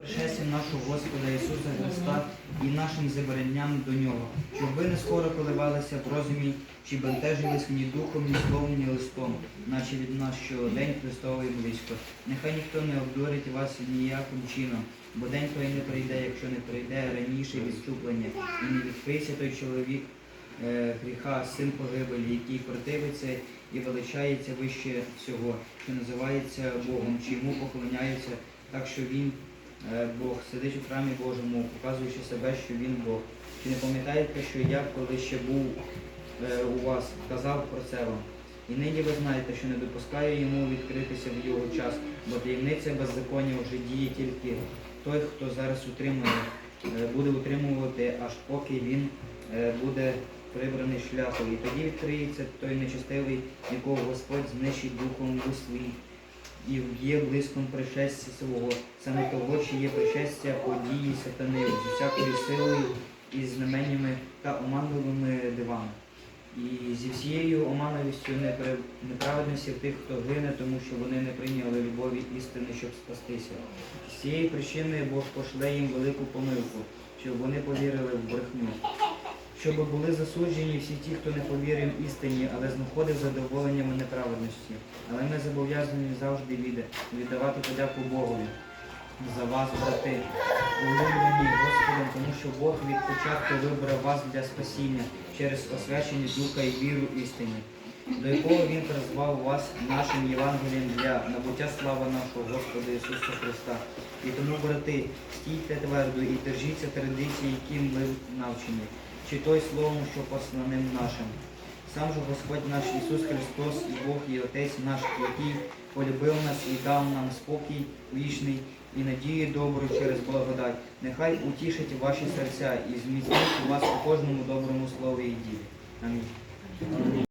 Пришестям нашого Господа Ісуса Христа і нашим забранням до Нього, щоб ви не скоро коливалися в розумі, чи бентежились ні духом, ні словом, ні листом, наче від нас що день Христовий близько. Нехай ніхто не обдурить вас ніяким чином, бо день той не прийде, якщо не прийде раніше відступлення, і не відкриється той чоловік е, гріха, син погибелі, який противиться і величається вище всього, що називається Богом, чи йому поклоняються, так що він Бог сидить у храмі Божому, показуючи себе, що він Бог. Чи не пам'ятаєте, що я, коли ще був е, у вас, казав про це вам? І нині ви знаєте, що не допускає йому відкритися в його час, бо таємниця беззаконня вже діє тільки той, хто зараз утримує, е, буде утримувати, аж поки він е, буде прибраний шляхом. І тоді відкриється той нечестивий, якого Господь знищить духом у свій і вб'є блиском пришестя свого, саме того, що є пришестя події сатани з усякою силою і знаменнями та оманливими дивами. І зі всією оманливістю непри- неправедності тих, хто гине, тому що вони не прийняли любові істини, щоб спастися. З цієї причини Бог пошле їм велику помилку, щоб вони повірили в брехню. Щоб були засуджені всі ті, хто не повірив істині, але знаходив задоволення в неправедності. Але ми зобов'язані завжди віддавати подяку Богові за вас, брати, улюблені Господом, тому що Бог від початку вибрав вас для спасіння через освячення Духа і віру істині, до якого Він призвав вас нашим Євангелієм для набуття слави нашого Господа Ісуса Христа. І тому, брати, стійте твердо і держіться традиції, яким ми навчені, чи той словом, що посланим нашим. Сам же Господь наш Ісус Христос і Бог і Отець наш, який полюбив нас і дав нам спокій вічний і надію добру через благодать. Нехай утішить ваші серця і зміцнить вас у кожному доброму слові і ділі. Амінь.